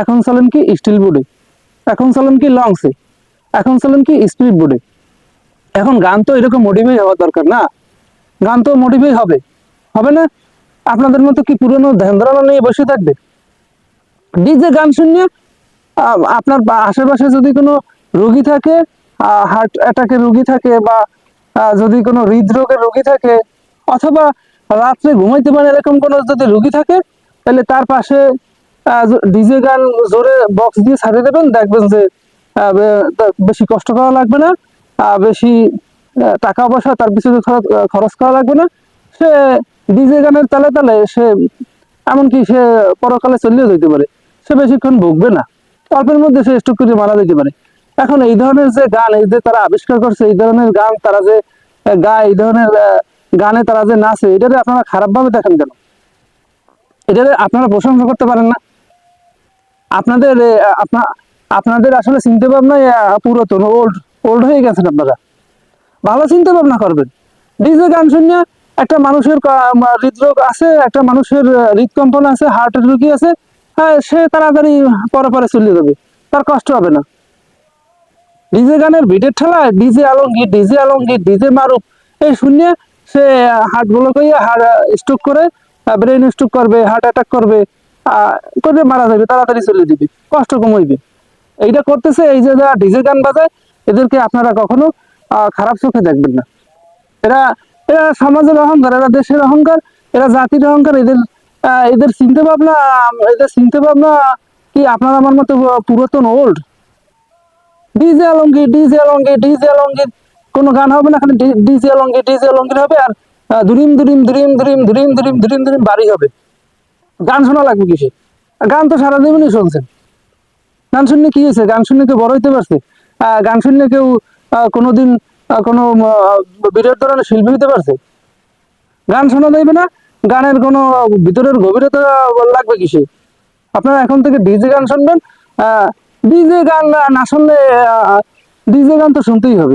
এখন চলেন কি স্টিল বোর্ডে এখন চলেন কি লংসে এখন চলেন কি স্পিড বোর্ডে এখন গান তো এরকম মোটিভেই হওয়া দরকার না। গান তো মোটিভেই হবে। হবে না? আপনাদের মতো কি পুরনো ধ্যান ধারণা নিয়ে বসে থাকবে? ডিজে গান শুনিয়ে আপনার আশেপাশে যদি কোনো রোগী থাকে হার্ট অ্যাটাকের রোগী থাকে বা যদি কোনো হৃদরোগের রোগী থাকে, অথবা রাত্রে ঘুমাইতে পারে এরকম কোনো যদি রোগী থাকে, তাহলে তার পাশে ডিজে গান জোরে বক্স দিয়ে ছাড়িয়ে দেবেন, দেখবেন যে বেশি কষ্ট করা লাগবে না বেশি টাকা পয়সা তার পিছনে খরচ- করা লাগবে না। সে ডিজে গানের তালে তালে সে, এমনকি সে পরকালে চলেও যেতে পারে। সে বেশিক্ষণ ভুগবে না। অল্পের মধ্যে সে স্টক করে মারা যেতে পারে। এখন এই ধরনের যে গান, এই যে তারা আবিষ্কার করছে, এই ধরনের গান তারা যে গায়, এই ধরনের গানে তারা যে নাচে, এটারে আপনারা খারাপ ভাবে দেখেন কেন? এটারে আপনারা প্রশংসা করতে পারেন না। আপনাদের আপনাদের আসলে চিন্তা ভাবনা এ, পুরাতন ওল্ড ওল্ড হয়ে গেছেন আপনারা। ভালো চিন্তা ভাবনা করবেন। ডিজে গান শুনিয়ে একটা মানুষের হৃদরোগ আছে একটা মানুষের হৃদকম্পন আছে হার্টের রোগী আছে হ্যাঁ সে তাড়াতাড়ি পরে পরে চলে যাবে। তার কষ্ট হবে না। ডিজে গানের বিটের ঠেলায় ডিজে আলঙ্গি ডিজে আলঙ্গি ডিজে মারুক এই শুনিয়ে সে হার্টগুলো হার্ট স্ট্রোক করে ব্রেন স্ট্রোক করবে হার্ট অ্যাটাক করবে। আহ, মারা যাবে তাড়াতাড়ি চলে দিবে কষ্ট কমাইবে। এইটা করতেছে এই যে যারা ডিজে গান বাজায় এদেরকে আপনারা কখনো খারাপ চোখে দেখবেন না। এরা এরা সমাজের অহংকার এরা দেশের অহংকার এরা জাতির অহংকার এদের এদের চিন্তা ভাবনা এদের চিন্তা ভাবনা কি আপনার আমার মতো পুরাতন ওল্ড ডিজে আলঙ্গি ডিজে আলঙ্গি ডিজে আলঙ্গি কোনো গান হবে না ডিজে আলঙ্গি ডিজে আলঙ্গির হবে আর দুরিম দুরিম দুরিম দুরিম দুরিম দুরিম দুরিম দুরিম বাড়ি হবে। গান শোনা লাগবে কিসে? গান তো সারা জীবনই শুনছেন। গান শুনলে কি হয়েছে? গান শুনলে কেউ বড় হইতে পারছে। গান শুনলে কেউ কোনোদিন কোনো বিরাট ধরনের শিল্পী হইতে পারছে? গান শোনা যাইবে না, গানের কোনো, ভিতরের গভীরতা লাগবে কিসে? আপনারা এখন থেকে ডিজে গান শুনবেন। ডিজে গান না শুনলে ডিজে গান তো শুনতেই হবে।